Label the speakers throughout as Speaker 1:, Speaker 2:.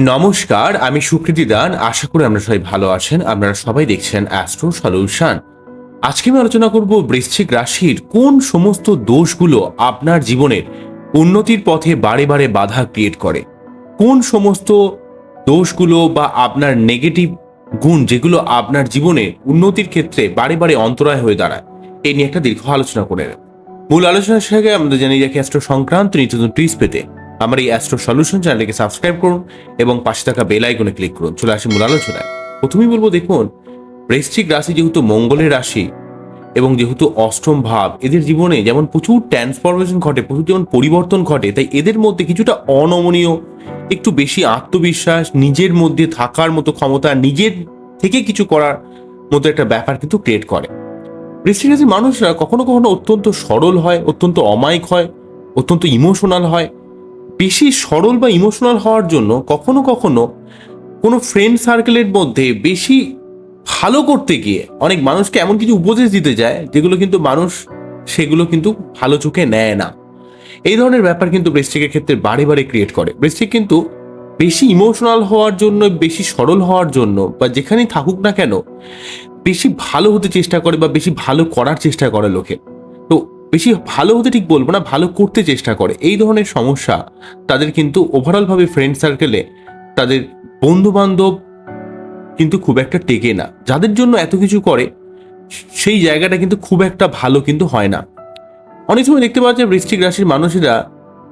Speaker 1: নমস্কার, আমি সুকৃতি দান। আশা করি আপনারা সবাই ভালো আছেন। আপনারা সবাই দেখছেন অ্যাস্ট্রো সলিউশন আজকে আমি আলোচনা করব বৃশ্চিক রাশির কোন সমস্ত দোষগুলো আপনার জীবনের উন্নতির পথে বারে বারে বাধা ক্রিয়েট করে। কোন সমস্ত দোষগুলো বা আপনার নেগেটিভ গুণ যেগুলো আপনার জীবনে উন্নতির ক্ষেত্রে বারে বারে অন্তরায় হয়ে দাঁড়ায় এই নিয়ে একটা দীর্ঘ আলোচনা করে। মূল আলোচনার সাথে আমাদের জানিয়ে রাখি অ্যাস্ট্রো সংক্রান্ত নিত্য টিপস পেতে। আমার এই অ্যাস্ট্রো সলিউশন চ্যানেলকে সাবস্ক্রাইব করুন এবং পাশে থাকা বেল আইকনে ক্লিক করুন। চলে আসি মূল আলোচনায়। প্রথমেই বলব, দেখুন, বৃশ্চিক রাশি যেহেতু মঙ্গলের রাশি এবং যেহেতু অষ্টম ভাব, এদের জীবনে যেমন প্রচুর ট্রান্সফরমেশন ঘটে, প্রচুর যেমন পরিবর্তন ঘটে, তাই এদের মধ্যে কিছুটা অনমনীয়, একটু বেশি আত্মবিশ্বাস, নিজের মধ্যে থাকার মতো ক্ষমতা, নিজের থেকে কিছু করার মতো একটা ব্যাপার কিন্তু ক্রিয়েট করে। রাশির মানুষরা কখনো কখনো অত্যন্ত সরল হয়, অত্যন্ত অমায়িক হয়, অত্যন্ত ইমোশনাল হয় বেশি সরল বা ইমোশনাল হওয়ার জন্য কখনো কখনো কোনো ফ্রেন্ড সার্কেলের মধ্যে বেশি ভালো করতে গিয়ে অনেক মানুষকে এমন কিছু উপদেশ দিতে যায়, যেগুলো কিন্তু মানুষ সেগুলো কিন্তু ভালো চোখে নেয় না। এই ধরনের ব্যাপার কিন্তু বৃষ্টিকের ক্ষেত্রে বারে বারে ক্রিয়েট করে। বৃষ্টিক কিন্তু বেশি ইমোশনাল হওয়ার জন্য, বেশি সরল হওয়ার জন্য বা যেখানেই থাকুক না কেন, বেশি ভালো হতে চেষ্টা করে বা বেশি ভালো করার চেষ্টা করে লোকে। তো বেশি ভালো হতে ঠিক বলব না, ভালো করতে চেষ্টা করে। এই ধরনের সমস্যা তাদের কিন্তু ওভারঅলভাবে ফ্রেন্ড সার্কেলে তাদের বন্ধু বান্ধব কিন্তু খুব একটা টেকে না। যাদের জন্য এত কিছু করে, সেই জায়গাটা কিন্তু খুব একটা ভালো কিন্তু হয় না। অনেক সময় দেখতে পাওয়া যায় বৃশ্চিক রাশির মানুষেরা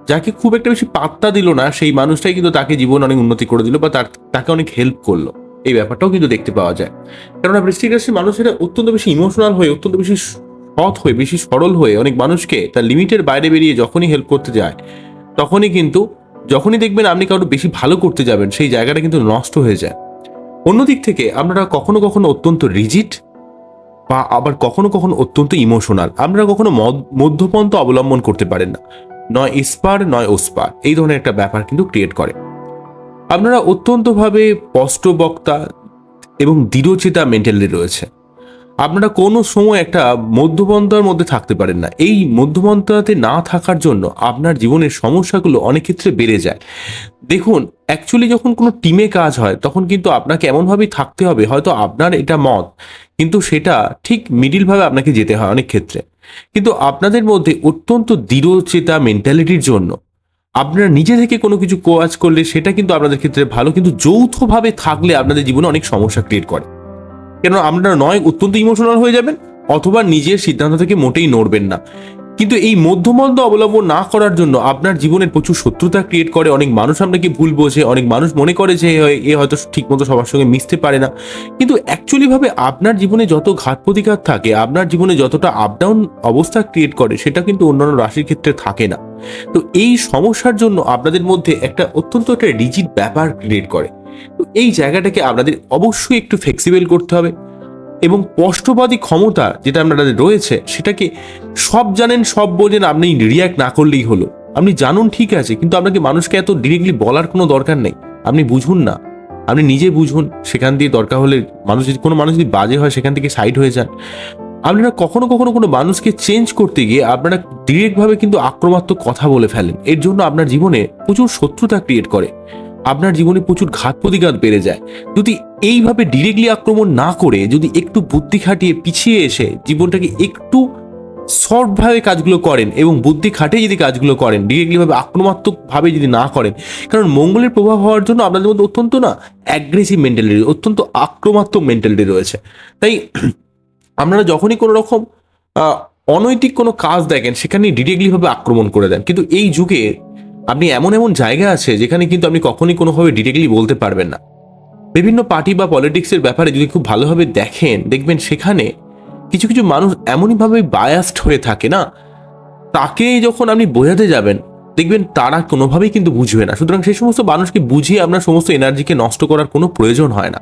Speaker 1: যাকে খুব একটা বেশি পাত্তা দিল না, সেই মানুষটাই কিন্তু তাকে জীবন অনেক উন্নতি করে দিল বা তার, তাকে অনেক হেল্প করল। এই ব্যাপারটাও কিন্তু দেখতে পাওয়া যায়। কেননা বৃশ্চিক রাশির মানুষেরা অত্যন্ত বেশি ইমোশনাল হয়ে, অত্যন্ত বেশি সৎ হয়ে, বেশি সরল হয়ে অনেক মানুষকে তার লিমিটের বাইরে বেরিয়ে যখনই হেল্প করতে যায়, তখনই কিন্তু যখনই দেখবেন আপনি কারও বেশি ভালো করতে যাবেন, সেই জায়গাটা কিন্তু নষ্ট হয়ে যায়। অন্যদিক থেকে আপনারা কখনো কখনো অত্যন্ত রিজিট বা আবার কখনো কখনো অত্যন্ত ইমোশনাল আপনারা কখনো মধ্যপন্থ অবলম্বন করতে পারেন না। নয় ইস্পার, নয় ওস্পার, এই ধরনের একটা ব্যাপার কিন্তু ক্রিয়েট করে। আপনারা অত্যন্তভাবে স্পষ্ট বক্তা এবং দৃঢ়চেতা মেন্টালি রয়েছে। আপনারা কোনো সময় একটা মধ্যপন্থার মধ্যে থাকতে পারেন না। এই মধ্যপন্থাতে না থাকার জন্য আপনার জীবনের সমস্যাগুলো অনেক ক্ষেত্রে বেড়ে যায়। দেখুন অ্যাকচুয়ালি যখন কোনো টিমে কাজ হয়, তখন কিন্তু আপনাকে এমনভাবেই থাকতে হবে, হয়তো আপনার এটা মত, কিন্তু সেটা ঠিক মিডিলভাবে আপনাকে যেতে হয় অনেক ক্ষেত্রে। কিন্তু আপনাদের মধ্যে অত্যন্ত দৃঢ়চেতা মেন্টালিটির জন্য, আপনারা নিজে থেকে কোনো কিছু কাজ করলে সেটা কিন্তু আপনাদের ক্ষেত্রে ভালো, কিন্তু যৌথভাবে থাকলে আপনাদের জীবনে অনেক সমস্যা ক্রিয়েট করে। কেন আপনারা নয় অত্যন্ত ইমোশনাল হয়ে যাবেন, অথবা নিজের সিদ্ধান্ত থেকে মোটেই নড়বেন না। কিন্তু এই মধ্যমন্দ অবলম্বন না করার জন্য আপনার জীবনের প্রচুর শত্রুতা ক্রিয়েট করে, অনেক মানুষ আপনাকে ভুল বোঝে, অনেক মানুষ মনে করে যে এ- হয়তো ঠিকমতো সবার সঙ্গে মিশতে পারে না। কিন্তু অ্যাকচুয়ালিভাবে আপনার জীবনে যত ঘাত প্রতিঘাত থাকে, আপনার জীবনে যতটা আপ ডাউন অবস্থা ক্রিয়েট করে, সেটা কিন্তু অন্যান্য রাশির ক্ষেত্রে থাকে না। তো এই সমস্যার জন্য আপনাদের মধ্যে একটা অত্যন্ত একটা রিজিড ব্যাপার ক্রিয়েট করে। তো এই জায়গাটাকে আপনাদের অবশ্যই একটু ফ্লেক্সিবল করতে হবে এবং স্পষ্টবাদী ক্ষমতা যেটা আপনাদের রয়েছে, সেটাকে সব জানেন, সব বোঝেন, আপনি রিয়াক্ট না করলেই হলো। আপনি জানুন ঠিক আছে, কিন্তু আপনাকে মানুষকে এত ডিরেক্টলি বলার কোনো দরকার নেই। আপনি বুঝুন না। আপনি নিজে বুঝুন, সেখান দিয়ে দরকার হলে মানুষ যদি, কোনো মানুষ যদি বাজে হয়, সেখান থেকে সাইড হয়ে যান। আপনারা কখনো কখনো কোনো মানুষকে চেঞ্জ করতে গিয়ে আপনারা ডিরেক্টভাবে কিন্তু আক্রমাত্মক কথা বলে ফেলেন। এর জন্য আপনার জীবনে প্রচুর শত্রুতা ক্রিয়েট করে। আপনার জীবনে প্রচুর ঘাত প্রতিঘাত বেড়ে যায়। যদি এইভাবে ডিরেক্টলি আক্রমণ না করে, যদি একটু বুদ্ধি খাটিয়ে পিছিয়ে এসে জীবনটাকে একটু শর্টভাবে কাজগুলো করেন এবং বুদ্ধি খাটিয়ে যদি কাজগুলো করেন ডিরেক্টলিভাবে আক্রমাত্মকভাবে যদি না করেন, কারণ মঙ্গলের প্রভাব হওয়ার জন্য আপনাদের মধ্যে অত্যন্ত না অ্যাগ্রেসিভ মেন্টালিটি অত্যন্ত আক্রমাত্মক মেন্টালিটি রয়েছে। তাই আপনারা যখনই কোনো রকম অনৈতিক কোনো কাজ দেখেন সেখানে ডিরেক্টলিভাবে আক্রমণ করে দেন। কিন্তু এই যুগে আপনি এমন এমন জায়গা আছে যেখানে কিন্তু আপনি কখনই কোনোভাবে ডিরেক্টলি বলতে পারবেন না। বিভিন্ন পার্টি বা পলিটিক্সের ব্যাপারে যদি খুব ভালোভাবে দেখেন, দেখবেন সেখানে কিছু কিছু মানুষ এমনইভাবে বায়াসড হয়ে থাকে না, তাকে যখন আপনি বোঝাতে যাবেন, দেখবেন তারা কোনোভাবেই কিন্তু বুঝবে না। সুতরাং সেই সমস্ত মানুষকে বুঝিয়ে আপনার সমস্ত এনার্জিকে নষ্ট করার কোনো প্রয়োজন হয় না।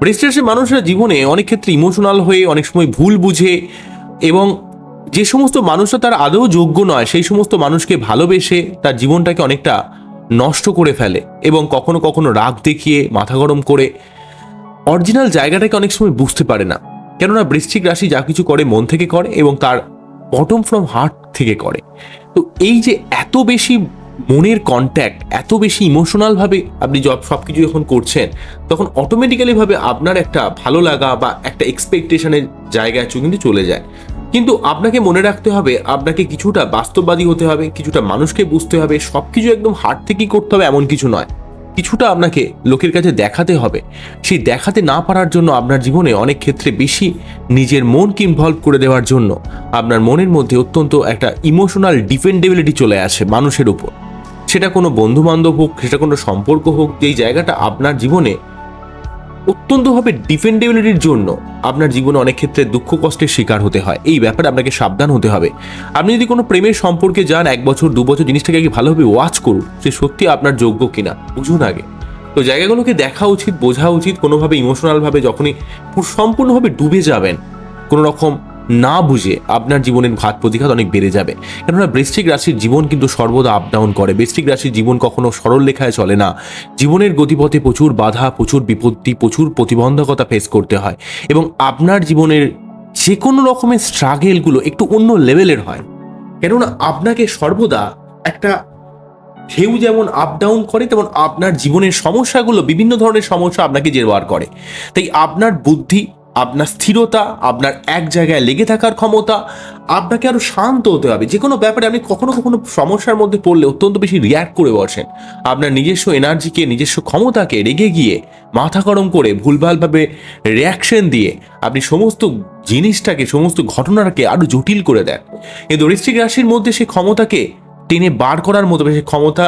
Speaker 1: বৃষ্টিরাশির মানুষরা জীবনে অনেক ক্ষেত্রে ইমোশনাল হয়ে অনেক সময় ভুল বুঝে এবং যে সমস্ত মানুষরা তার আদৌ যোগ্য নয়, সেই সমস্ত মানুষকে ভালোবেসে তার জীবনটাকে অনেকটা নষ্ট করে ফেলে এবং কখনো কখনো রাগ দেখিয়ে, মাথা গরম করে অরিজিনাল জায়গাটাকে অনেক সময় বুঝতে পারে না। কেননা বৃশ্চিক রাশি যা কিছু করে মন থেকে করে এবং তার বটম ফ্রম হার্ট থেকে করে। তো এই যে এত বেশি মনের কন্ট্যাক্ট এত বেশি ইমোশনালভাবে আপনি জব সব কিছু যখন করছেন, তখন অটোমেটিক্যালি ভাবে আপনার একটা ভালো লাগা বা একটা এক্সপেকটেশনের জায়গায় কিন্তু চলে যায়। কিন্তু আপনাকে মনে রাখতে হবে, আপনাকে কিছুটা বাস্তববাদী হতে হবে, কিছুটা মানুষকে বুঝতে হবে সব কিছু একদম হাট থেকেই করতে হবে এমন কিছু নয়। কিছুটা আপনাকে লোকের কাছে দেখাতে হবে। সেই দেখাতে না পারার জন্য আপনার জীবনে অনেক ক্ষেত্রে বেশি নিজের মনকে ইনভলভ করে দেওয়ার জন্য আপনার মনের মধ্যে অত্যন্ত একটা ইমোশনাল ডিপেন্ডেবিলিটি চলে আসে মানুষের উপর। সেটা কোনো বন্ধু বান্ধব হোক, সেটা কোনো সম্পর্ক হোক, যেই জায়গাটা আপনার জীবনে অত্যন্তভাবে ডিফেন্ডেবিলিটির জন্য আপনার জীবনে অনেক ক্ষেত্রে দুঃখ কষ্টের শিকার হতে হয়। এই ব্যাপারে আপনাকে সাবধান হতে হবে। আপনি যদি কোনো প্রেমের সম্পর্কে যান, এক বছর, দু বছর জিনিসটাকে ভালোভাবে ওয়াচ করুন সে সত্যি আপনার যোগ্য কিনা। বুঝুন আগে। তো জায়গাগুলোকে দেখা উচিত, বোঝা উচিত, কোনোভাবে ইমোশনালভাবে যখনই সম্পূর্ণভাবে ডুবে যাবেন, কোনো রকম না বুঝে আপনার জীবনের ঘাত প্রতিঘাত অনেক বেড়ে যাবে। কেননা বৃশ্চিক রাশির জীবন কিন্তু সর্বদা আপ ডাউন করে। বৃষ্টিক রাশির জীবন কখনো সরল লেখায় চলে না। জীবনের গতিপথে প্রচুর বাধা, প্রচুর বিপত্তি, প্রচুর প্রতিবন্ধকতা ফেস করতে হয় এবং আপনার জীবনের যে কোনো রকমের স্ট্রাগেলগুলো একটু অন্য লেভেলের হয়। কেননা আপনাকে সর্বদা একটা ঢেউ যেমন আপ ডাউন করে, তেমন আপনার জীবনের সমস্যাগুলো বিভিন্ন ধরনের সমস্যা আপনাকে জেরবার করে। তাই আপনার বুদ্ধি আপনার স্থিরতা, আপনার এক জায়গায় লেগে থাকার ক্ষমতা, আপনাকে আরও শান্ত হতে হবে। যে কোনো ব্যাপারে আপনি কখনো কখনো সমস্যার মধ্যে পড়লে অত্যন্ত বেশি রিয়্যাক্ট করে বসেন। আপনার নিজস্ব এনার্জিকে নিজস্ব ক্ষমতাকে রেগে গিয়ে মাথা গরম করে ভুলভালভাবে রিয়াকশন দিয়ে আপনি সমস্ত জিনিসটাকে, সমস্ত ঘটনাটাকে আরও জটিল করে দেন। কিন্তু বৃশ্চিক রাশির মধ্যে সেই ক্ষমতাকে টেনে বার করার মতো সেই ক্ষমতা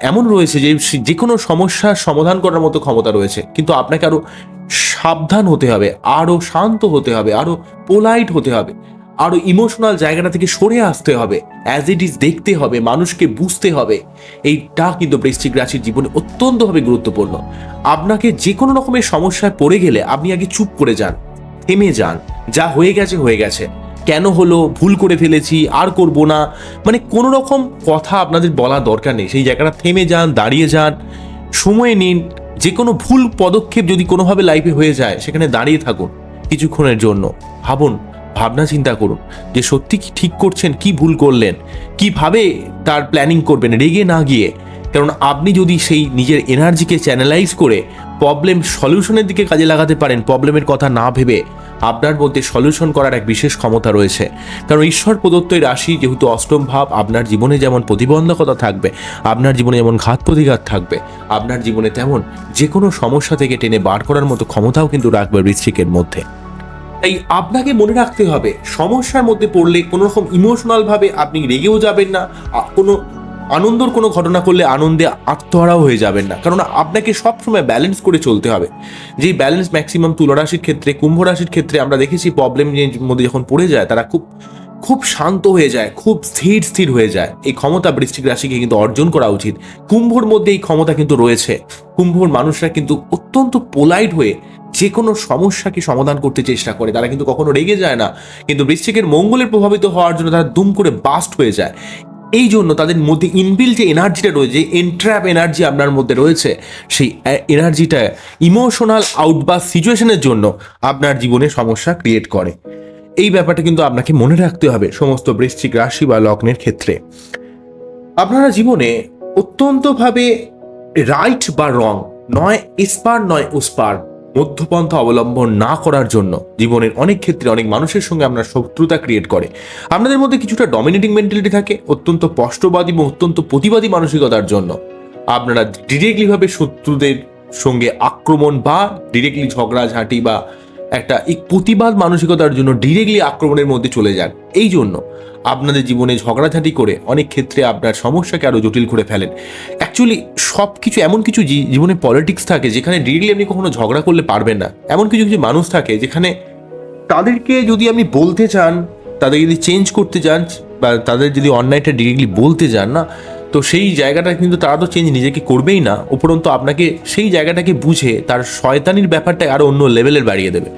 Speaker 1: এমন রয়েছে যে যে কোনো সমস্যার সমাধান করার মতো ক্ষমতা রয়েছে। কিন্তু আপনাকে আরও সাবধান হতে হবে, আরও শান্ত হতে হবে, আরও পোলাইট হতে হবে, আরও ইমোশনাল জায়গাটা থেকে সরে আসতে হবে অ্যাজ ইট ইজ দেখতে হবে, মানুষকে বুঝতে হবে। এইটা কিন্তু বৃশ্চিক রাশির জীবনে অত্যন্তভাবে গুরুত্বপূর্ণ। আপনাকে যে কোনো রকমের সমস্যায় পড়ে গেলে আপনি আগে চুপ করে যান, থেমে যান। যা হয়ে গেছে হয়ে গেছে। কেন হলো, ভুল করে ফেলেছি, আর করব না? মানে কোনো রকম কথা আপনাদের বলা দরকার নেই। সেই জায়গাটা থেমে যান, দাঁড়িয়ে যান, সময় নিন। যে কোনো ভুল পদক্ষেপ যদি কোনোভাবে লাইফে হয়ে যায়, সেখানে দাঁড়িয়ে থাকুন কিছুক্ষণের জন্য। ভাবুন, ভাবনা চিন্তা করুন যে সত্যি কি ঠিক করছেন, কি ভুল করলেন, কীভাবে তার প্ল্যানিং করবেন, রেগে না গিয়ে। কারণ আপনি যদি সেই নিজের এনার্জিকে চ্যানেলাইজ করে প্রবলেম সলিউশনের দিকে কাজে লাগাতে পারেন প্রবলেমের কথা না ভেবে আপনার মধ্যে সলিউশন করার এক বিশেষ ক্ষমতা রয়েছে। কারণ ঈশ্বর প্রদত্ত এই রাশি যেহেতু অষ্টম ভাব, আপনার জীবনে যেমন প্রতিবন্ধকতা থাকবে, আপনার জীবনে যেমন ঘাত প্রতিঘাত থাকবে, আপনার জীবনে তেমন যে কোনো সমস্যা থেকে টেনে বার করার মতো ক্ষমতাও কিন্তু রাখবে বৃশ্চিকের মধ্যে। তাই আপনাকে মনে রাখতে হবে, সমস্যার মধ্যে পড়লে কোনো রকম ইমোশনাল ভাবে আপনি রেগেও যাবেন না কোনো আনন্দর কোনো ঘটনা করলে আনন্দে আত্মহারাও হয়ে যাবেন না। কারণ আপনাকে সবসময় ব্যালেন্স করে চলতে হবে। যেই ব্যালেন্স ম্যাক্সিমাম তুলা রাশির ক্ষেত্রে কুম্ভ রাশির ক্ষেত্রে আমরা দেখেছি প্রবলেম মধ্যে যখন পড়ে যায়, তারা খুব খুব শান্ত হয়ে যায়, খুব স্থির স্থির হয়ে যায়। এই ক্ষমতা বৃষ্টিক রাশিকে কিন্তু অর্জন করা উচিত। কুম্ভর মধ্যে এই ক্ষমতা কিন্তু রয়েছে। কুম্ভর মানুষরা কিন্তু অত্যন্ত পোলাইট হয়ে যে কোনো সমস্যাকে সমাধান করতে চেষ্টা করে। তারা কিন্তু কখনো রেগে যায় না। কিন্তু বৃশ্চিকের মঙ্গলের প্রভাবিত হওয়ার জন্য তারা দুম করে বাস্ট হয়ে যায়। এই জন্য তাদের মধ্যে ইনবিল যে এনার্জিটা রয়েছে এন্ট্র্যাপ এনার্জি আপনার মধ্যে রয়েছে, সেই এনার্জিটা ইমোশনাল আউট বা সিচুয়েশনের জন্য আপনার জীবনে সমস্যা ক্রিয়েট করে। এই ব্যাপারটা কিন্তু আপনাকে মনে রাখতে হবে সমস্ত বৃশ্চিক রাশি বা লগ্নের ক্ষেত্রে। আপনারা জীবনে অত্যন্তভাবে রাইট বা রং নয় ইস্পার নয় উস্পার মধ্যপন্থা অবলম্বন না করার জন্য জীবনের অনেক ক্ষেত্রে অনেক মানুষের সঙ্গে আপনার শত্রুতা ক্রিয়েট করে। আপনাদের মধ্যে কিছুটা ডমিনেটিং মেন্টালিটি থাকে, অত্যন্ত স্পষ্টবাদী এবং অত্যন্ত প্রতিবাদী মানসিকতার জন্য। আপনারা ডিরেক্টলিভাবে শত্রুদের সঙ্গে আক্রমণ বা ডিরেক্টলি ঝগড়াঝাঁটি বা একটা এই প্রতিবাদ মানসিকতার জন্য ডিরেক্টলি আক্রমণের মধ্যে চলে যান। এই জন্য আপনাদের জীবনে ঝগড়াঝাঁটি করে অনেক ক্ষেত্রে আপনার সমস্যাকে আরও জটিল করে ফেলেন। অ্যাকচুয়ালি সব কিছু এমন কিছু জীবনে পলিটিক্স থাকে যেখানে ডিরেক্টলি আপনি কখনো ঝগড়া করলে পারবেন না। এমন কিছু কিছু মানুষ থাকে যেখানে তাদেরকে যদি আপনি বলতে চান তাদের যদি চেঞ্জ করতে চান, বা তাদের যদি অন্যায়টা ডিরেক্টলি বলতে চান, না তো সেই জায়গাটা কিন্তু তারা তো চেঞ্জ নিজেকে করবেই না, উপরন্তু আপনাকে সেই জায়গাটাকে বুঝে তার শয়তানির ব্যাপারটা আরও অন্য লেভেলের বাড়িয়ে দেবে।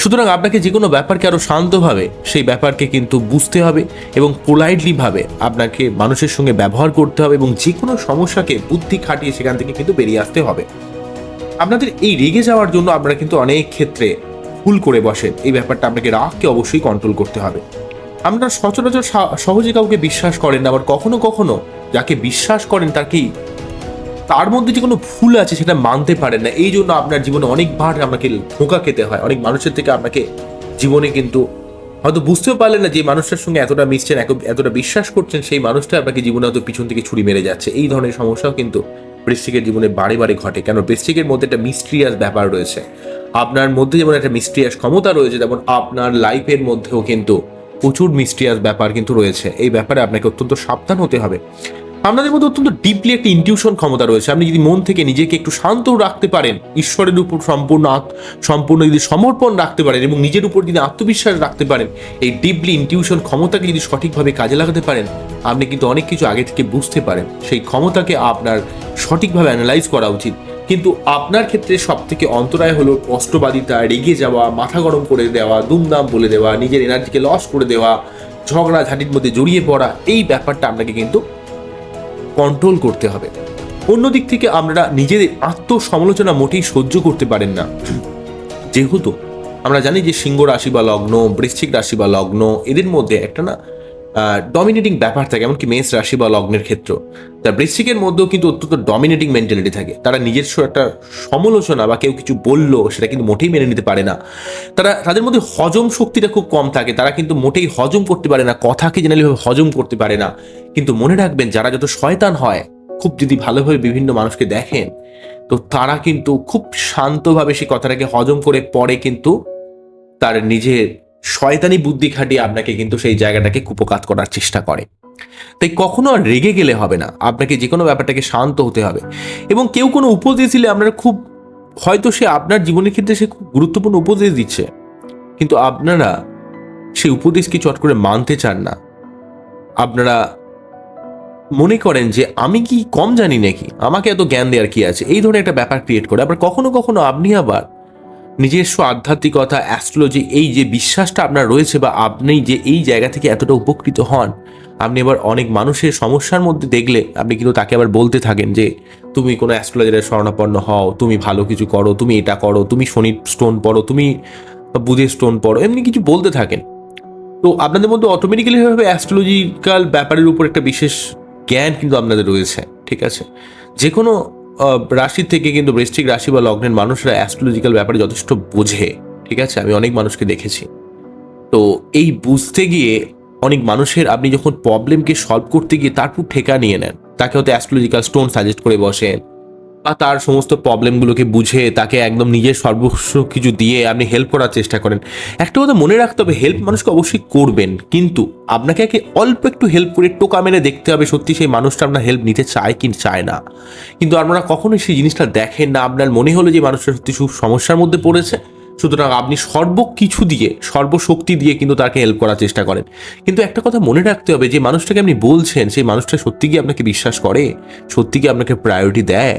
Speaker 1: সুতরাং আপনাকে যে কোনো ব্যাপারকে আরও শান্তভাবে সেই ব্যাপারকে কিন্তু বুঝতে হবে এবং পোলাইটলি ভাবে আপনাকে মানুষের সঙ্গে ব্যবহার করতে হবে এবং যে কোনো সমস্যাকে বুদ্ধি খাটিয়ে সেখান থেকে কিন্তু বেরিয়ে আসতে হবে। আপনাদের এই রেগে যাওয়ার জন্য আপনারা কিন্তু অনেক ক্ষেত্রে ভুল করে বসেন। এই ব্যাপারটা আপনাকে রাগকে অবশ্যই কন্ট্রোল করতে হবে। আপনারা সচরাচর সহজে কাউকে বিশ্বাস করেন না, আবার কখনো কখনো যাকে বিশ্বাস করেন তাকে তার মধ্যে যে কোনো ভুল আছে সেটা মানতে পারেন না। এই জন্য আপনার জীবনে অনেকবার আপনাকে ধোঁকা খেতে হয়, অনেক মানুষের থেকে আপনাকে জীবনে কিন্তু হয়তো বুঝতেও পারলেন না যে মানুষটার সঙ্গে এতটা মিশছেন, এত- এতটা বিশ্বাস করছেন, সেই মানুষটা আপনাকে জীবনে হয়তো পিছন থেকে ছুরি মেরে যাচ্ছে। এই ধরনের সমস্যাও কিন্তু বৃষ্টিকের জীবনে বারে বারে ঘটে। কেন? বৃষ্টিকের মধ্যে একটা মিস্ট্রিয়াস ব্যাপার রয়েছে। আপনার মধ্যে যেমন একটা মিস্ট্রিয়াস ক্ষমতা রয়েছে, তেমন আপনার লাইফের মধ্যেও কিন্তু প্রচুর মিস্ট্রিয়াস ব্যাপার কিন্তু রয়েছে। এই ব্যাপারে আপনাকে অত্যন্ত সাবধান হতে হবে। আপনাদের মধ্যে অত্যন্ত ডিপলি একটা ইনটিউশন ক্ষমতা রয়েছে। আপনি যদি মন থেকে নিজেকে একটু শান্ত রাখতে পারেন, ঈশ্বরের উপর সম্পূর্ণ সম্পূর্ণ যদি সমর্পণ রাখতে পারেন এবং নিজের উপর যদি আত্মবিশ্বাস রাখতে পারেন, এই ডিপলি ইনটিউশন ক্ষমতাকে যদি সঠিকভাবে কাজে লাগাতে পারেন, আপনি কিন্তু অনেক কিছু আগে থেকে বুঝতে পারেন। সেই ক্ষমতাকে আপনার সঠিকভাবে অ্যানালাইজ করা উচিত। কিন্তু আপনার ক্ষেত্রে সব থেকে অন্তরায় হলো কষ্টবাদিতা, রেগে যাওয়া, মাথা গরম করে দেওয়া, দুমদাম বলে দেওয়া, নিজের এনার্জিকে লস করে দেওয়া, ঝগড়া, ঝাঁটির মধ্যে জড়িয়ে পড়া, এই ব্যাপারটা আপনাকে কিন্তু কন্ট্রোল করতে হবে। অন্যদিক থেকে আমরা নিজেদের আত্মসমালোচনা মোটেই সহ্য করতে পারেন না। যেহেতু আমরা জানি যে সিংহ রাশি বা লগ্ন, বৃশ্চিক রাশি বা লগ্ন, এদের মধ্যে একটা না ডমিনেটিং ব্যাপার থাকে, এমনকি মেষ রাশি বা লগ্নের ক্ষেত্র। তা বৃশ্চিকের মধ্যেও কিন্তু অত্যন্ত ডমিনেটিং মেন্টালিটি থাকে। তারা নিজস্ব একটা সমালোচনা বা কেউ কিছু বলল, সেটা কিন্তু মোটেই মেনে নিতে পারে না। তারা, তাদের মধ্যে হজম শক্তিটা খুব কম থাকে, তারা কিন্তু মোটেই হজম করতে পারে না, কথাকে জেনারেলিভাবে হজম করতে পারে না। কিন্তু মনে রাখবেন, যারা যত শয়তান হয়, খুব যদি ভালোভাবে বিভিন্ন মানুষকে দেখেন, তো তারা কিন্তু খুব শান্তভাবে সেই কথাটাকে হজম করে পরে কিন্তু তার নিজের শয়তানি বুদ্ধি খাটিয়ে আপনাকে কিন্তু সেই জায়গাটাকে কুপকাত করার চেষ্টা করে। তাই কখনো আর রেগে গেলে হবে না। আপনাকে যে কোনো ব্যাপারটাকে শান্ত হতে হবে। এবং কেউ কোনো উপদেশ দিলে আপনারা খুব, হয়তো সে আপনার জীবনের ক্ষেত্রে সে খুব গুরুত্বপূর্ণ উপদেশ দিচ্ছে। কিন্তু আপনারা সেই উপদেশকে চট করে মানতে চান না। আপনারা মনে করেন যে, আমি কি কম জানি নাকি? আমাকে এত জ্ঞান দেওয়ার কি আছে? এই ধরনের একটা ব্যাপার ক্রিয়েট করে। আবার কখনো কখনো আপনি আবার নিজস্ব আধ্যাত্মিকতা অ্যাস্ট্রোলজি এই যে বিশ্বাসটা আপনার রয়েছে বা আপনি যে এই জায়গা থেকে এতটা উপকৃত হন, আপনি এবার অনেক মানুষের সমস্যার মধ্যে দেখলে আপনি কিন্তু তাকে আবার বলতে থাকেন যে, তুমি কোনো অ্যাস্ট্রোলজারের শরণাপন্ন হও, তুমি ভালো কিছু করো, তুমি এটা করো, তুমি শনির স্টোন পড়ো, তুমি বুধের স্টোন পড়ো, এমনি কিছু বলতে থাকেন। তো আপনাদের মধ্যে অটোমেটিক্যালি ভাবে অ্যাস্ট্রোলজিক্যাল ব্যাপারের উপর একটা বিশেষ জ্ঞান কিন্তু আপনাদের রয়েছে, ঠিক আছে? যে কোনো রাশি থেকে কিন্তু বৃষ্টিক রাশি বা লগ্নের মানুষরা অ্যাস্ট্রোলজিক্যাল ব্যাপারে যথেষ্ট বোঝে, ঠিক আছে? আমি অনেক মানুষকে দেখেছি। তো এই বুঝতে গিয়ে অনেক মানুষের আপনি যখন প্রবলেমকে সলভ করতে গিয়ে তারপর ঠেকা নিয়ে নেন, তাকে হয়তো অ্যাস্ট্রোলজিক্যাল স্টোন সাজেস্ট করে বসেন বা তার সমস্ত প্রবলেমগুলোকে বুঝে তাকে একদম নিজের সর্বস্ব কিছু দিয়ে আপনি হেল্প করার চেষ্টা করেন। একটা কথা মনে রাখতে হবে হেল্প মানুষকে অবশ্যই করবেন, কিন্তু আপনাকে একে অল্প একটু হেল্প করে টোকা মেরে দেখতে হবে সত্যি সেই মানুষটা আপনার হেল্প নিতে চায় কি চায় না। কিন্তু আপনারা কখনোই সেই জিনিসটা দেখেন না, আপনার মনে হলো যে মানুষটা সত্যি খুব সমস্যার মধ্যে পড়েছে, সুতরাং আপনি সর্ব কিছু দিয়ে সর্বশক্তি দিয়ে কিন্তু তাকে হেল্প করার চেষ্টা করেন। কিন্তু একটা কথা মনে রাখতে হবে, যে মানুষটাকে আপনি বলছেন, সেই মানুষটা সত্যি কি আপনাকে বিশ্বাস করে? সত্যি কি আপনাকে প্রায়োরিটি দেয়?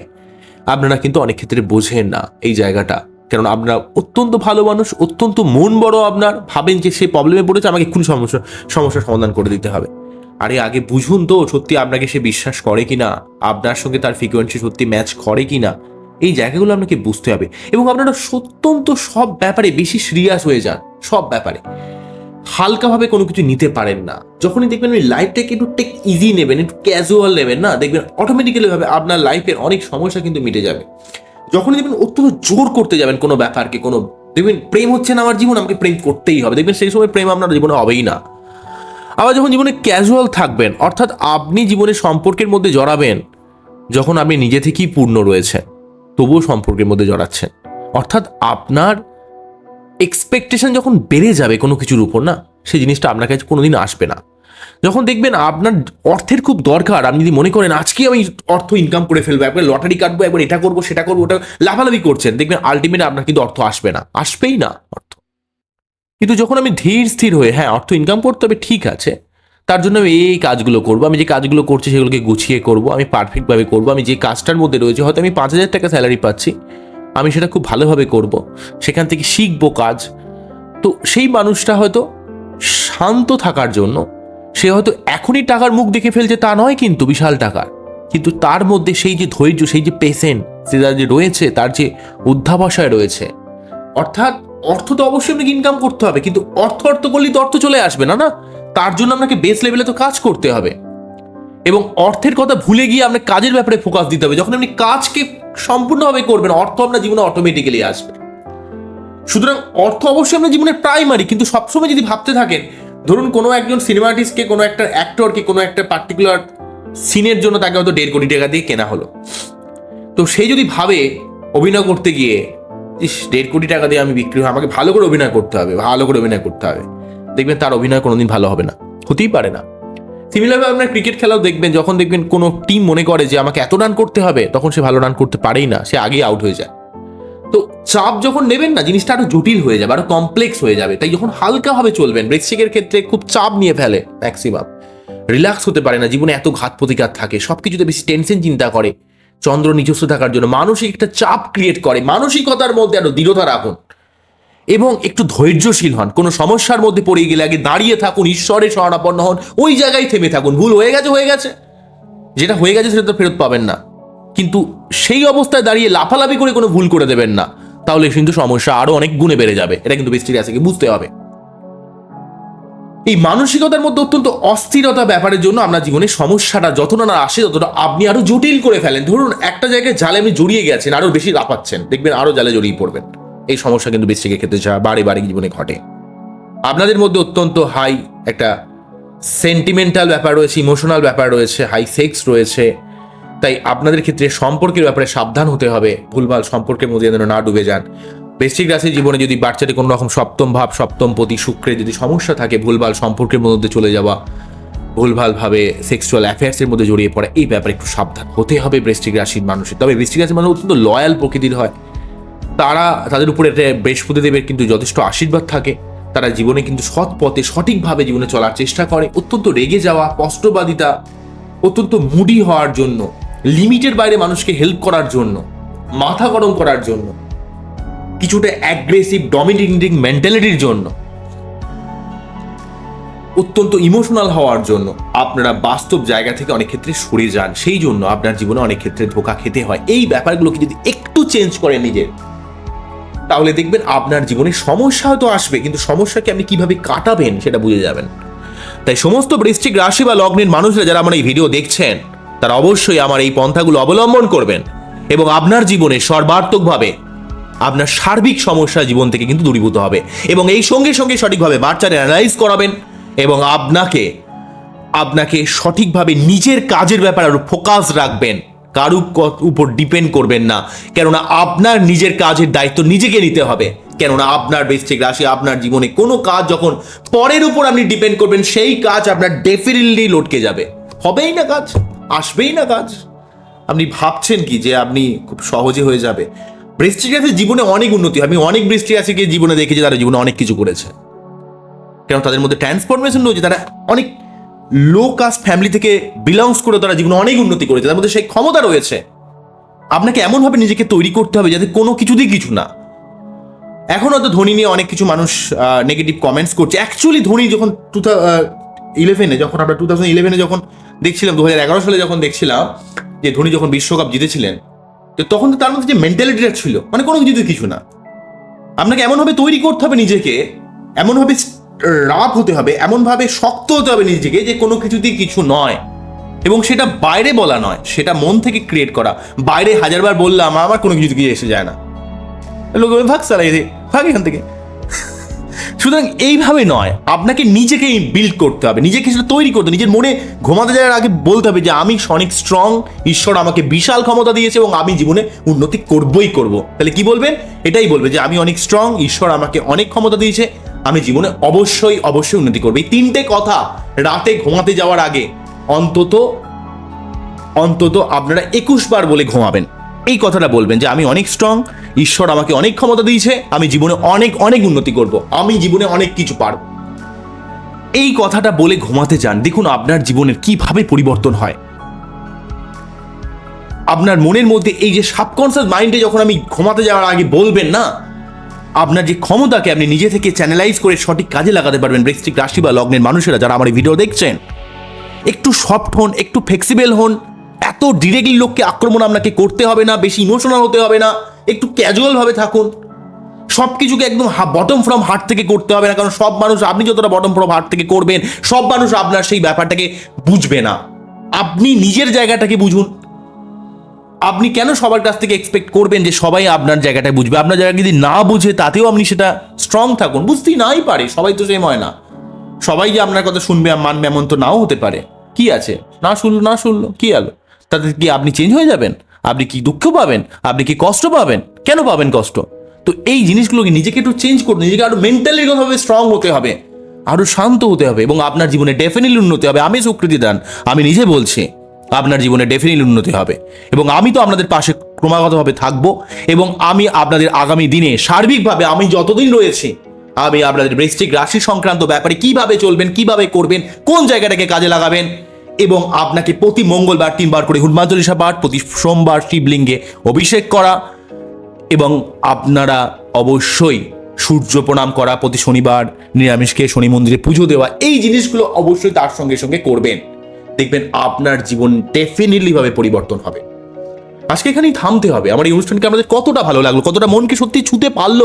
Speaker 1: আপনারা কিন্তু অনেক ক্ষেত্রে বোঝেন না এই জায়গাটা। কারণ আপনারা অত্যন্ত ভালো মানুষ, অত্যন্ত মন বড় আপনার, ভাবেন যে সে প্রবলেমে পড়েছে, আমাকে এক্ষুনি সমস্যা, সমস্যার সমাধান করে দিতে হবে। আরে আগে বুঝুন তো, সত্যি আপনাকে সে বিশ্বাস করে কি না আপনার সঙ্গে তার ফ্রিকোয়েন্সি সত্যি ম্যাচ করে কিনা? এই জায়গাগুলো আপনাকে বুঝতে হবে। এবং আপনারা অত্যন্ত সব ব্যাপারে বেশি সিরিয়াস হয়ে যান, সব ব্যাপারে। হালকাভাবে কোনো কিছু নিতে পারেন না। যখনই দেখবেন ওই লাইফটাকে একটু টেক ইজি নেবেন, একটু ক্যাজুয়াল নেবেন না, দেখবেন অটোমেটিক্যালি ভাবে আপনার লাইফের অনেক সমস্যা কিন্তু মিটে যাবে। যখনই দেখবেন অত্যন্ত জোর করতে যাবেন কোনো ব্যাপারকে, কোনো দেখবেন প্রেম হচ্ছে না আমার জীবন, আমাকে প্রেম করতেই হবে। দেখবেন সেই সময় প্রেম আপনার জীবনে হবেই না। আবার যখন জীবনে ক্যাজুয়াল থাকবেন, অর্থাৎ আপনি জীবনে সম্পর্কের মধ্যে জড়াবেন, যখন আপনি নিজে থেকেই পূর্ণ রয়েছেন, তবুও সম্পর্কের মধ্যে জড়াচ্ছেন। অর্থাৎ আপনার এক্সপেকটেশন যখন বেড়ে যাবে কোনো কিছুর উপর না, সেই জিনিসটা আপনার কাছে কোনোদিন আসবে না। যখন দেখবেন আপনার অর্থের খুব দরকার, আপনি যদি মনে করেন আজকে আমি অর্থ ইনকাম করে ফেলব, একবার লটারি কাটবো, একবার এটা করব, সেটা করব, ওটা লাফালাফি করছেন, দেখবেন আলটিমেট আপনার কিন্তু অর্থ আসবে না। আসবেই না অর্থ। কিন্তু যখন আমি ধীর স্থির হয়ে হ্যাঁ অর্থ ইনকাম করতে হবে, ঠিক আছে, তার জন্য আমি এই কাজগুলো করব, আমি যে কাজগুলো করছি সেগুলোকে গুছিয়ে করব, আমি পারফেক্টভাবে করব, আমি যে কাজটার মধ্যে রয়েছে, হয়তো আমি পাঁচ হাজার টাকা স্যালারি পাচ্ছি আমি সেটা খুব ভালোভাবে করব। সেখান থেকে শিখব কাজ। তো সেই মানুষটা হয়তো শান্ত থাকার জন্য, সে হয়তো এখনই টাকার মুখ দেখে ফেলছে, তা নয় কিন্তু বিশাল টাকার। কিন্তু তার মধ্যে সেই যে ধৈর্য, সেই যে পেশেন্ট সেটা যে রয়েছে, তার যে অধ্যাবসায় রয়েছে। অর্থাৎ অর্থ তো অবশ্যই আপনাকে ইনকাম করতে হবে, কিন্তু অর্থ অর্থ করলেই তো অর্থ চলে আসবে, না না? তার জন্য আপনাকে বেস লেভেলে তো কাজ করতে হবে। এবং অর্থের কথা ভুলে গিয়ে আপনার কাজের ব্যাপারে ফোকাস দিতে হবে। যখন আপনি কাজকে সম্পূর্ণভাবে করবেন, অর্থ আপনার জীবনে অটোমেটিক্যালি আসবে। সুতরাং অর্থ অবশ্যই আপনার জীবনের প্রাইমারি কিন্তু সবসময় যদি ভাবতে থাকেন, ধরুন কোনো একজন সিনেমা আর্টিস্টকে কোনো একটা অ্যাক্টরকে কোনো একটা পার্টিকুলার সিনের জন্য তাকে হয়তো দেড় কোটি টাকা দিয়ে কেনা হলো। তো সেই যদি ভাবে অভিনয় করতে গিয়ে, ইস, দেড় কোটি টাকা দিয়ে আমি বিক্রি হয়, আমাকে ভালো করে অভিনয় করতে হবে, ভালো করে অভিনয় করতে হবে। দেখবেন তার অভিনয় কোনোদিন ভালো হবে না। হতেই পারে না। সিমিলারভাবে আপনার ক্রিকেট খেলাও দেখবেন, যখন দেখবেন কোনো টিম মনে করে যে আমাকে এত রান করতে হবে, তখন সে ভালো রান করতে পারেই না, সে আগেই আউট হয়ে যায়। তো চাপ যখন নেবেন না, জিনিসটা আরও জটিল হয়ে যাবে, আরও কমপ্লেক্স হয়ে যাবে। তাই যখন হালকাভাবে চলবেন বৃশ্চিকের ক্ষেত্রে খুব চাপ নিয়ে ফেলে ম্যাক্সিমাম রিল্যাক্স হতে পারে না, জীবনে এত ঘাত প্রতিঘাত থাকে সব কিছুতে বেশি টেনশন চিন্তা করে, চন্দ্র নিজস্ব থাকার জন্য মানসিক একটা চাপ ক্রিয়েট করে, মানসিকতার মধ্যে আরও দৃঢ়তা রাখুন। এবং একটু ধৈর্যশীল হন। কোনো সমস্যার মধ্যে পড়ে গেলে আগে দাঁড়িয়ে থাকুন, ঈশ্বরের শরণাপন্ন হন, ওই জায়গায় থেমে থাকুন। ভুল হয়ে গেছে হয়ে গেছে। যেটা হয়ে গেছে সেটা তো ফেরত পাবেন না। কিন্তু সেই অবস্থায় দাঁড়িয়ে লাফালাফি করে কোনো ভুল করে দেবেন না। তাহলে কিন্তু সমস্যা আরও অনেক গুণে বেড়ে যাবে। এটা কিন্তু বৃষ্টির আছে বুঝতে হবে। এই মানসিকতার মধ্যে অত্যন্ত অস্থিরতা ব্যাপারের জন্য আপনার জীবনে সমস্যাটা যতটা না আসে, ততটা আপনি আরও জটিল করে ফেলেন। ধরুন, একটা জায়গায় জালে আপনি জড়িয়ে গেছেন, আরও বেশি লাফাচ্ছেন। দেখবেন আরও জালে জড়িয়ে পড়বেন। এই সমস্যা কিন্তু বৃষ্টিকের ক্ষেত্রে বাড়ি বাড়ি জীবনে ঘটে। আপনাদের মধ্যে অত্যন্ত হাই একটা সেন্টিমেন্টাল ব্যাপার রয়েছে ইমোশনাল ব্যাপার রয়েছে হাই সেক্স রয়েছে। তাই আপনাদের ক্ষেত্রে সম্পর্কের ব্যাপারে সাবধান হতে হবে, ভুলভাল সম্পর্কের মধ্যে যেন না ডুবে যান। বৃশ্চিক রাশির জীবনে যদি বাচ্চাটি কোনো রকম সপ্তম ভাব, সপ্তম প্রতি শুক্রে যদি সমস্যা থাকে, ভুলভাল সম্পর্কের মধ্যে চলে যাওয়া, ভুলভালভাবে সেক্সুয়াল অ্যাফেয়ার্সের মধ্যে জড়িয়ে পড়া, এই ব্যাপারে একটু সাবধান হতে হবে বৃশ্চিক রাশির মানুষের। তবে বৃশ্চিক রাশির মানুষ অত্যন্ত লয়াল প্রকৃতির হয়। তারা তাদের উপরে একটা বৃহস্পতিদেবের কিন্তু যথেষ্ট আশীর্বাদ থাকে। তারা জীবনে কিন্তু সৎ পথে সঠিকভাবে জীবনে চলার চেষ্টা করে। অত্যন্ত রেগে যাওয়া, কষ্টবাদিতা, অত্যন্ত মুডি হওয়ার জন্য লিমিটের বাইরে মানুষকে হেল্প করার জন্য, মাথা গরম করার জন্য, কিছুটা অ্যাগ্রেসিভ ডমিনেটিং মেন্টালিটির জন্য, অত্যন্ত ইমোশনাল হওয়ার জন্য আপনারা বাস্তব জায়গা থেকে অনেক ক্ষেত্রে সরে যান। সেই জন্য আপনার জীবনে অনেক ক্ষেত্রে ধোকা খেতে হয়। এই ব্যাপারগুলোকে যদি একটু চেঞ্জ করে নিজের তাহলে দেখবেন আপনার জীবনে সমস্যা হয়তো আসবে, কিন্তু সমস্যাকে আপনি কীভাবে কাটাবেন সেটা বুঝে যাবেন। তাই সমস্ত বৃষ্টিক রাশি বা লগ্নের মানুষরা যারা আমার এই ভিডিও দেখছেন, তারা অবশ্যই আমার এই পন্থাগুলো অবলম্বন করবেন এবং আপনার জীবনে সর্বাত্মকভাবে আপনার সার্বিক সমস্যা জীবন থেকে কিন্তু দূরীভূত হবে এবং এই সঙ্গে সঙ্গে সঠিকভাবে বাচ্চার অ্যানালাইজ করাবেন এবং আপনাকে আপনাকে সঠিকভাবে নিজের কাজের ব্যাপারে আরও ফোকাস রাখবেন। কারু ক- উপর ডিপেন্ড করবেন না। কেননা আপনার নিজের কাজের দায়িত্ব নিজেকে নিতে হবে। কেননা আপনার বৃশ্চিক রাশি, আপনার জীবনে কোনো কাজ যখন পরের উপর আপনি ডিপেন্ড করবেন, সেই কাজ আপনার ডেফিনেটলি লটকে যাবে। হবেই না কাজ, আসবেই না কাজ। আপনি ভাবছেন কি যে আপনি খুব সহজে হয়ে যাবে। বৃষ্টিক রাশির জীবনে অনেক উন্নতি আমি অনেক বৃষ্টি রাশিকে জীবনে দেখেছি, তারা জীবনে অনেক কিছু করেছে। কেন তাদের মধ্যে ট্রান্সফরমেশন রয়েছে, তারা অনেক লো কাস্ট ফ্যামিলি থেকে বিলংস করে তারা জীবনে অনেক উন্নতি করেছে, তার মধ্যে সেই ক্ষমতা রয়েছে। আপনাকে এমনভাবে নিজেকে তৈরি করতে হবে যাতে কোনো কিছুতেই কিছু না। এখন হয়তো ধোনি নিয়ে অনেক কিছু মানুষ নেগেটিভ কমেন্টস করছে। অ্যাকচুয়ালি ধোনি যখন টু ইলেভেনে যখন আমরা টু থাউজেন্ড ইলেভেনে যখন দেখছিলাম দু হাজার এগারো সালে যখন দেখছিলাম যে ধোনি যখন বিশ্বকাপ জিতেছিলেন, তো তখন তো তার মধ্যে যে মেন্টালিটিটা ছিল মানে কোনো কিছুতে কিছু না। আপনাকে এমনভাবে তৈরি করতে হবে নিজেকে, এমনভাবে রাপ হতে হবে, এমনভাবে শক্ত হতে হবে নিজেকে যে কোনো কিছুতেই কিছু নয়। এবং সেটা বাইরে বলা নয়, সেটা মন থেকে ক্রিয়েট করা। বাইরে হাজারবার বললাম, আমার কোনো কিছু কিছু এসে যায় না। লোক ভাগ সালাই রে ভাগ এখান থেকে। সুতরাং এইভাবে নয়, আপনাকে নিজেকে বিল্ড করতে হবে, নিজেকে সেটা তৈরি করতে। নিজের মনে ঘুমাতে যাওয়ার আগে বলতে হবে যে, আমি অনেক স্ট্রং ঈশ্বর আমাকে বিশাল ক্ষমতা দিয়েছে এবং আমি জীবনে উন্নতি করবই করব। তাহলে কি বলবেন? এটাই বলবে যে, আমি অনেক স্ট্রং ঈশ্বর আমাকে অনেক ক্ষমতা দিয়েছে আমি জীবনে অবশ্যই অবশ্যই উন্নতি করব। এই তিনটে কথা রাতে ঘুমাতে যাওয়ার আগে অন্তত অন্তত আপনারা একুশ বার বলে ঘুমাবেন। এই কথাটা বলবেন যে আমি অনেক স্ট্রং ঈশ্বর আমাকে অনেক ক্ষমতা দিয়েছে, আমি জীবনে অনেক অনেক উন্নতি করব, আমি জীবনে অনেক কিছু পারব। এই কথাটা বলে ঘুমাতে যান। দেখুন আপনার জীবনের কীভাবে পরিবর্তন হয়। আপনার মনের মধ্যে এই যে সাবকনসিয়াস মাইন্ডে যখন আমি ঘুমাতে যাওয়ার আগে বলবেন না আপনার যে ক্ষমতাকে আপনি নিজে থেকে চ্যানেলাইজ করে সঠিক কাজে লাগাতে পারবেন বৃষ্টিক রাশি বা লগ্নের মানুষেরা যারা আমার এই ভিডিও দেখছেন, একটু সফট হন, একটু ফ্লেক্সিবল হন, এত ডিরেক্টলি লোককে আক্রমণ আপনাকে করতে হবে না, বেশি ইমোশনাল হতে হবে না, একটু ক্যাজুয়ালভাবে থাকুন। সব কিছুকে একদম বটম ফ্রম হার্ট থেকে করতে হবে না, কারণ সব মানুষ, আপনি যতটা বটম ফ্রম হার্ট থেকে করবেন, সব মানুষ আপনার সেই ব্যাপারটাকে বুঝবে না। আপনি নিজের জায়গাটাকে বুঝুন আপনি কেন সবার কাছ থেকে এক্সপেক্ট করবেন যে সবাই আপনার জায়গাটা বুঝবে? আপনার জায়গা যদি না বুঝে, তাতেও আপনি সেটা স্ট্রং থাকুন। বুঝতেই নাই পারে, সবাই তো সেম হয় না। সবাই যে আপনার কথা শুনবে মানবে এমন তো নাও হতে পারে। কি আছে? না শুনলো না শুনলো, কি আলো? তাতে কি আপনি চেঞ্জ হয়ে যাবেন? আপনি কি দুঃখ পাবেন? আপনি কি কষ্ট পাবেন? কেন পাবেন কষ্ট? তো এই জিনিসগুলোকে নিজেকে একটু চেঞ্জ করুন, নিজেকে আরও মেন্টালি ভাবে স্ট্রং হতে হবে, আরও শান্ত হতে হবে এবং আপনার জীবনে ডেফিনেটলি উন্নতি হবে। আমি স্বীকৃতি দান, আমি নিজে বলছি। আপনার জীবনে ডেফিনেটলি উন্নতি হবে। এবং আমি তো আপনাদের পাশে ক্রমাগতভাবে থাকব এবং আমি আপনাদের আগামী দিনে সার্বিকভাবে আমি যতদিন রয়েছি, আমি আপনাদের বৃষ্টিক রাশি সংক্রান্ত ব্যাপারে কীভাবে চলবেন, কীভাবে করবেন, কোন জায়গাটাকে কাজে লাগাবেন এবং আপনাকে প্রতি মঙ্গলবার তিনবার করে হনুমান চল্লিশা পাঠ, প্রতি সোমবার শিবলিঙ্গে অভিষেক করা এবং আপনারা অবশ্যই সূর্য প্রণাম করা প্রতি শনিবার, নিরামিষকে শনি মন্দিরে পুজো দেওয়া, এই জিনিসগুলো অবশ্যই তার সঙ্গে সঙ্গে করবেন। দেখবেন আপনার জীবন ডেফিনেটলি ভাবে পরিবর্তন হবে। আজকে এখানেই থামতে হবে। আমার এই অনুষ্ঠানকে আমাদের কতটা ভালো লাগল, কতটা মনকে সত্যি ছুতে পারল,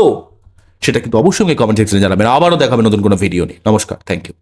Speaker 1: সেটা কিন্তু অবশ্যই কমেন্ট সেকশনে জানাবেন। আবারও দেখাবেন নতুন কোনো ভিডিও নিয়ে। নমস্কার থ্যাংক ইউ